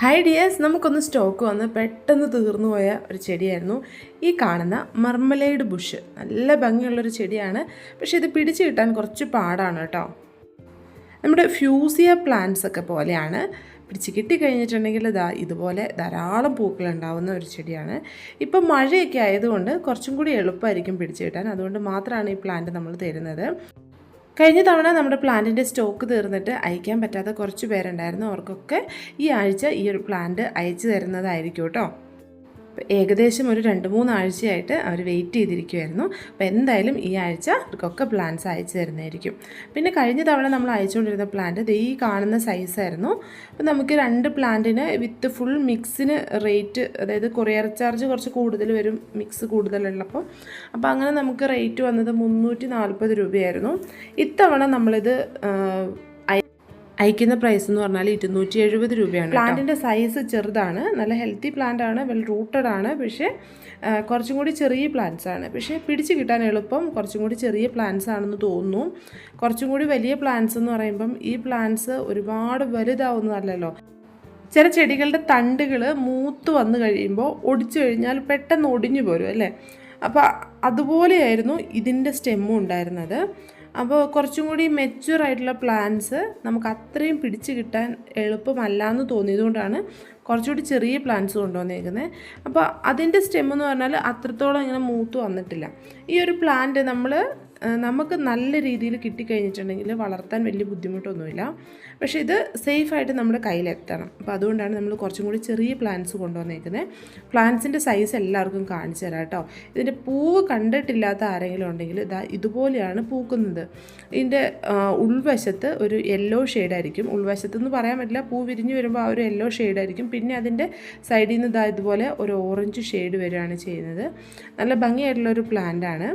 Hi dears നമുക്കൊന്ന് stock വന്ന് പെട്ടെന്ന് തീർന്നു പോയ ഒരു ചെടിയായിരുന്നു. ഈ കാണുന്ന മർമലൈഡ് ബുഷ് നല്ല ഭംഗിയുള്ളൊരു ചെടിയാണ്. പക്ഷേ ഇത് പിടിച്ചു കിട്ടാൻ കുറച്ച് പാടാണ് കേട്ടോ. നമ്മുടെ ഫ്യൂസിയ പ്ലാന്റ്സ് ഒക്കെ പോലെയാണ്. പിടിച്ച് കിട്ടിക്കഴിഞ്ഞിട്ടുണ്ടെങ്കിൽ ഇതാ ഇതുപോലെ ധാരാളം പൂക്കൾ ഉണ്ടാവുന്ന ഒരു ചെടിയാണ്. ഇപ്പം മഴയൊക്കെ ആയതുകൊണ്ട് കുറച്ചും കൂടി എളുപ്പമായിരിക്കും പിടിച്ചു കിട്ടാൻ. അതുകൊണ്ട് മാത്രമാണ് ഈ പ്ലാന്റ് നമ്മൾ തരുന്നത്. കഴിഞ്ഞ തവണ നമ്മുടെ പ്ലാന്റിന്റെ സ്റ്റോക്ക് തീർന്നിട്ട് അയക്കാൻ പറ്റാത്ത കുറച്ച് പേരുണ്ടായിരുന്നു. അവർക്കൊക്കെ ഈ ആഴ്ച ഈ ഒരു പ്ലാന്റ് അയച്ചു തരുന്നതായിരിക്കും കേട്ടോ. ഏകദേശം ഒരു രണ്ട് മൂന്നാഴ്ചയായിട്ട് അവർ വെയിറ്റ് ചെയ്തിരിക്കുമായിരുന്നു അപ്പോൾ എന്തായാലും ഈ ആഴ്ച അവർക്കൊക്കെ പ്ലാന്റ്സ് അയച്ചു തരുന്നതായിരിക്കും. പിന്നെ കഴിഞ്ഞ തവണ നമ്മൾ അയച്ചുകൊണ്ടിരുന്ന പ്ലാന്റ് ഈ കാണുന്ന സൈസായിരുന്നു അപ്പോൾ നമുക്ക് രണ്ട് പ്ലാന്റിന് വിത്ത് ഫുൾ മിക്സിന് റേറ്റ് അതായത് കൊറിയർ ചാർജ് കുറച്ച് കൂടുതൽ വരും മിക്സ് കൂടുതലുള്ളപ്പോൾ. അപ്പോൾ അങ്ങനെ നമുക്ക് റേറ്റ് വന്നത് മുന്നൂറ്റി നാൽപ്പത് രൂപയായിരുന്നു. ഇത്തവണ നമ്മളിത് അയക്കുന്ന പ്രൈസ് എന്ന് പറഞ്ഞാൽ ഇരുന്നൂറ്റി എഴുപത് രൂപയാണ് പ്ലാന്റിന്റെ സൈസ് ചെറുതാണ് നല്ല ഹെൽത്തി പ്ലാന്റ് ആണ് വെൽ റൂട്ടഡ് ആണ് പക്ഷേ കുറച്ചും കൂടി ചെറിയ പ്ലാന്റ്സ് ആണ്. പക്ഷേ പിടിച്ച് കിട്ടാൻ എളുപ്പം കുറച്ചും കൂടി ചെറിയ പ്ലാന്റ്സ് ആണെന്ന് തോന്നുന്നു. കുറച്ചും കൂടി വലിയ പ്ലാന്റ്സ് എന്ന് പറയുമ്പം ഈ പ്ലാന്റ്സ് ഒരുപാട് വലുതാവുന്നതല്ലല്ലോ. ചില ചെടികളുടെ തണ്ടുകൾ മൂത്ത് വന്നു കഴിയുമ്പോൾ ഒടിച്ചു കഴിഞ്ഞാൽ പെട്ടെന്ന് ഒടിഞ്ഞു പോരും അല്ലേ? അപ്പോൾ അതുപോലെയായിരുന്നു ഇതിന്റെ സ്റ്റെമ്മും ഉണ്ടായിരുന്നത്. അപ്പോൾ കുറച്ചും കൂടി മെച്യൂർ ആയിട്ടുള്ള പ്ലാന്റ്സ് നമുക്ക് അത്രയും പിടിച്ച് കിട്ടാൻ എളുപ്പമല്ല എന്ന് തോന്നിയതുകൊണ്ടാണ് കുറച്ചുകൂടി ചെറിയ പ്ലാന്റ്സ് കൊണ്ടുവന്നേക്കുന്നത്. അപ്പോൾ അതിന്റെ സ്റ്റെം എന്ന് പറഞ്ഞാൽ അത്രത്തോളം ഇങ്ങനെ മൂത്ത് വന്നിട്ടില്ല. ഈ ഒരു പ്ലാന്റ് നമ്മൾ നമുക്ക് നല്ല രീതിയിൽ കിട്ടിക്കഴിഞ്ഞിട്ടുണ്ടെങ്കിൽ വളർത്താൻ വലിയ ബുദ്ധിമുട്ടൊന്നുമില്ല. പക്ഷേ ഇത് സേഫായിട്ട് നമ്മുടെ കയ്യിലെത്തണം. അപ്പോൾ അതുകൊണ്ടാണ് നമ്മൾ കുറച്ചും കൂടി ചെറിയ പ്ലാന്റ്സ് കൊണ്ടുവന്നേക്കുന്നത് പ്ലാന്റ്സിന്റെ സൈസ് എല്ലാവർക്കും കാണിച്ചു തരാം കേട്ടോ. ഇതിന്റെ പൂവ് കണ്ടിട്ടില്ലാത്ത ആരെങ്കിലും ഉണ്ടെങ്കിൽ ഇതാ ഇതുപോലെയാണ് പൂക്കുന്നത്. ഇതിന്റെ ഉൾവശത്ത് ഒരു യെല്ലോ ഷെയ്ഡായിരിക്കും ഉൾവശത്ത് എന്ന് പറയാൻ പറ്റില്ല പൂ വിരിഞ്ഞ് വരുമ്പോൾ ആ ഒരു യെല്ലോ ഷെയ്ഡായിരിക്കും പിന്നെ അതിന്റെ സൈഡിൽ നിന്ന് ഇതാ ഇതുപോലെ ഒരു ഓറഞ്ച് ഷെയ്ഡ് വരികയാണ് ചെയ്യുന്നത്. നല്ല ഭംഗിയായിട്ടുള്ള ഒരു പ്ലാന്റാണ്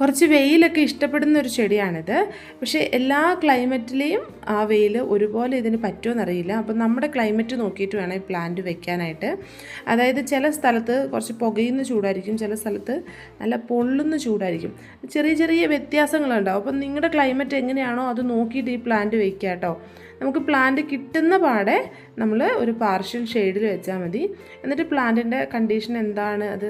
കുറച്ച് വെയിലൊക്കെ ഇഷ്ടപ്പെടുന്ന ഒരു ചെടിയാണിത്. പക്ഷേ എല്ലാ ക്ലൈമറ്റിലെയും ആ വെയിൽ ഒരുപോലെ ഇതിന് പറ്റുമെന്നറിയില്ല. അപ്പം നമ്മുടെ ക്ലൈമറ്റ് നോക്കിയിട്ട് വേണം ഈ പ്ലാന്റ് വെക്കാനായിട്ട്. അതായത് ചില സ്ഥലത്ത് കുറച്ച് പുകയുന്ന ചൂടായിരിക്കും ചില സ്ഥലത്ത് നല്ല പൊള്ളുന്ന ചൂടായിരിക്കും. ചെറിയ ചെറിയ വ്യത്യാസങ്ങളുണ്ടാവും. അപ്പം നിങ്ങളുടെ ക്ലൈമറ്റ് എങ്ങനെയാണോ അത് നോക്കിയിട്ട് ഈ പ്ലാന്റ് വെക്കുക കേട്ടോ നമുക്ക് പ്ലാന്റ് കിട്ടുന്ന പാടെ നമ്മൾ ഒരു പാർഷ്യൽ ഷെയ്ഡിൽ വെച്ചാൽ മതി. എന്നിട്ട് പ്ലാന്റിന്റെ കണ്ടീഷൻ എന്താണ്? അത്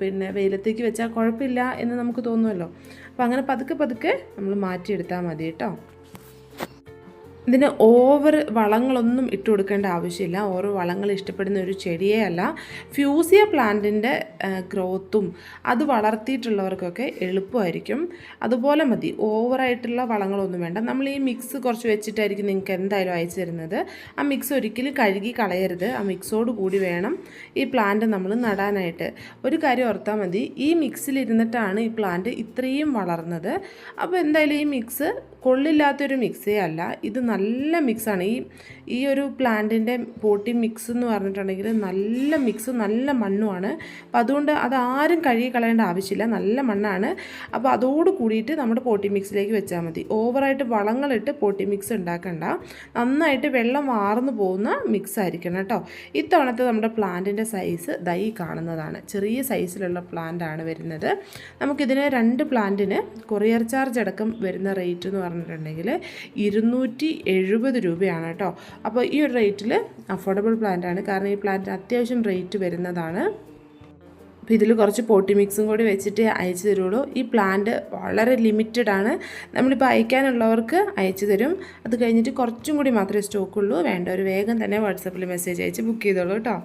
പിന്നെ വെയിലത്തേക്ക് വെച്ചാൽ കുഴപ്പമില്ല എന്ന് നമുക്ക് തോന്നുമല്ലോ അപ്പോൾ അങ്ങനെ പതുക്കെ പതുക്കെ നമ്മൾ മാറ്റിയെടുത്താൽ മതി കേട്ടോ. ഇതിന് ഓവർ വളങ്ങളൊന്നും ഇട്ട് കൊടുക്കേണ്ട ആവശ്യമില്ല. ഓരോ വളങ്ങൾ ഇഷ്ടപ്പെടുന്ന ഒരു ചെടിയേ അല്ല. ഫ്യൂസിയ പ്ലാന്റിന്റെ ഗ്രോത്തും അത് വളർത്തിയിട്ടുള്ളവർക്കൊക്കെ എളുപ്പമായിരിക്കും. അതുപോലെ മതി. ഓവറായിട്ടുള്ള വളങ്ങളൊന്നും വേണ്ട. നമ്മൾ ഈ മിക്സ് കുറച്ച് വെച്ചിട്ടായിരിക്കും നിങ്ങൾക്ക് എന്തായാലും അയച്ചു തരുന്നത്. ആ മിക്സ് ഒരിക്കലും കഴുകി കളയരുത്. ആ മിക്സോട് കൂടി വേണം ഈ പ്ലാന്റ് നമ്മൾ നടാനായിട്ട്. ഒരു കാര്യം ഓർത്താൽ മതി. ഈ മിക്സിലിരുന്നിട്ടാണ് ഈ പ്ലാന്റ് ഇത്രയും വളർന്നത്. അപ്പോൾ എന്തായാലും ഈ മിക്സ് കൊള്ളില്ലാത്തൊരു മിക്സേ അല്ല. ഇത് മിക്സാണ് ഈ ഈ ഒരു പ്ലാന്റിന്റെ പോട്ടി മിക്സ് എന്ന് പറഞ്ഞിട്ടുണ്ടെങ്കിൽ നല്ല മിക്സ് നല്ല മണ്ണുമാണ്. അപ്പോൾ അതുകൊണ്ട് അത് ആരും കഴുകി കളയേണ്ട ആവശ്യമില്ല. നല്ല മണ്ണാണ്. അപ്പോൾ അതോട് കൂടിയിട്ട് നമ്മുടെ പോട്ടി മിക്സിലേക്ക് വെച്ചാൽ മതി. ഓവറായിട്ട് വളങ്ങളിട്ട് പോട്ടി മിക്സ് ഉണ്ടാക്കണ്ട. നന്നായിട്ട് വെള്ളം വാർന്നു പോകുന്ന മിക്സ് ആയിരിക്കണം കേട്ടോ. ഇത്തവണത്തെ നമ്മുടെ പ്ലാന്റിന്റെ സൈസ് ദൈ കാണുന്നതാണ്. ചെറിയ സൈസിലുള്ള പ്ലാന്റാണ് വരുന്നത്. നമുക്കിതിന് രണ്ട് പ്ലാന്റിന് കൊറിയർ ചാർജ് അടക്കം വരുന്ന റേറ്റ് എന്ന് പറഞ്ഞിട്ടുണ്ടെങ്കിൽ ഇരുന്നൂറ്റി എഴുപത് രൂപയാണ് കേട്ടോ. അപ്പോൾ ഈ ഒരു റേറ്റിൽ അഫോർഡബിൾ പ്ലാന്റാണ് കാരണം ഈ പ്ലാന്റിന് അത്യാവശ്യം റേറ്റ് വരുന്നതാണ്. അപ്പോൾ ഇതിൽ കുറച്ച് പോട്ടി മിക്സും കൂടി വെച്ചിട്ട് അയച്ചു തരുള്ളൂ. ഈ പ്ലാന്റ് വളരെ ലിമിറ്റഡ് ആണ്. നമ്മളിപ്പോൾ അയക്കാനുള്ളവർക്ക് അയച്ചു തരും. അത് കഴിഞ്ഞിട്ട് കുറച്ചും കൂടി മാത്രമേ സ്റ്റോക്കുള്ളൂ വേണ്ട ഒരു വേഗം തന്നെ വാട്സപ്പിൽ മെസ്സേജ് അയച്ച് ബുക്ക് ചെയ്തോളൂ കേട്ടോ.